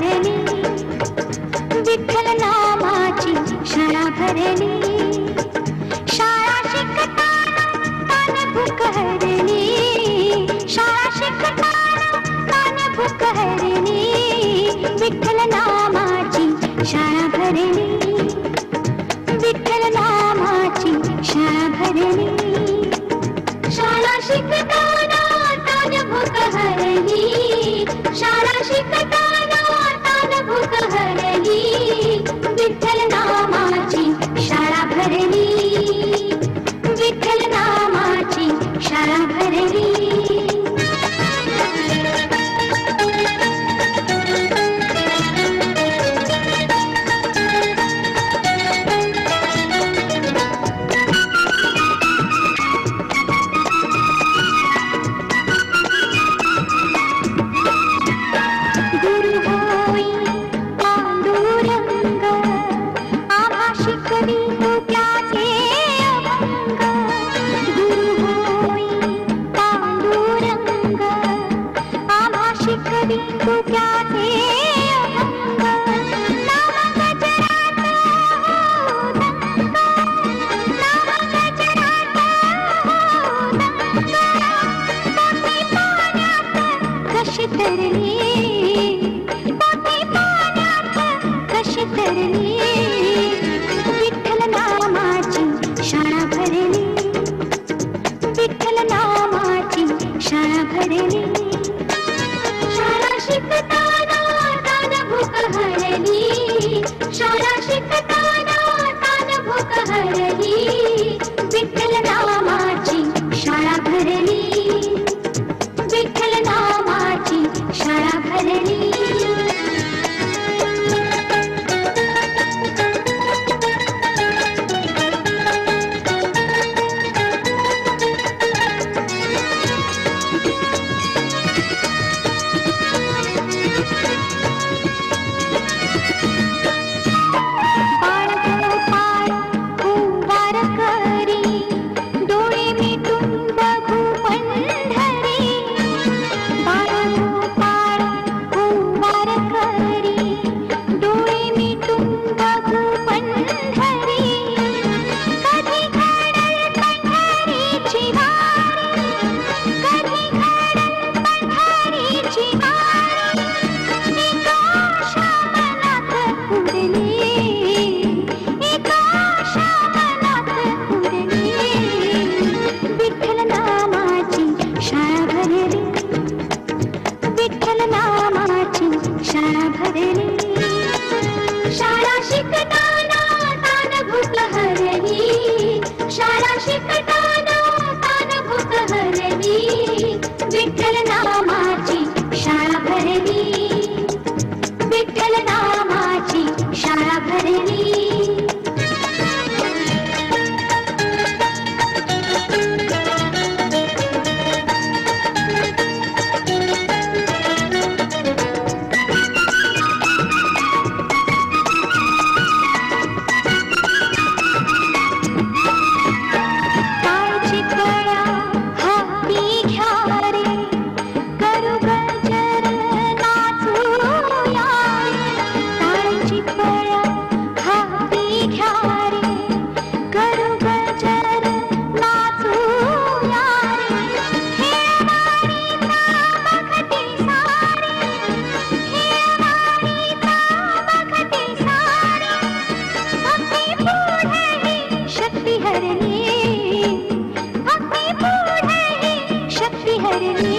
भरली. विठ्ठल नामाची शाळा भरली. शाळा शिकताना भूक हरली. शाळा शिकताना भूक हरली. विठ्ठल नामाची शाळा विठ्ठल नामाची शाळा शाळा शिकताना भूक शाळा शिकताना हरणी शाला शिकताना दान भूक हरणी शाला शिकता भरने हरनी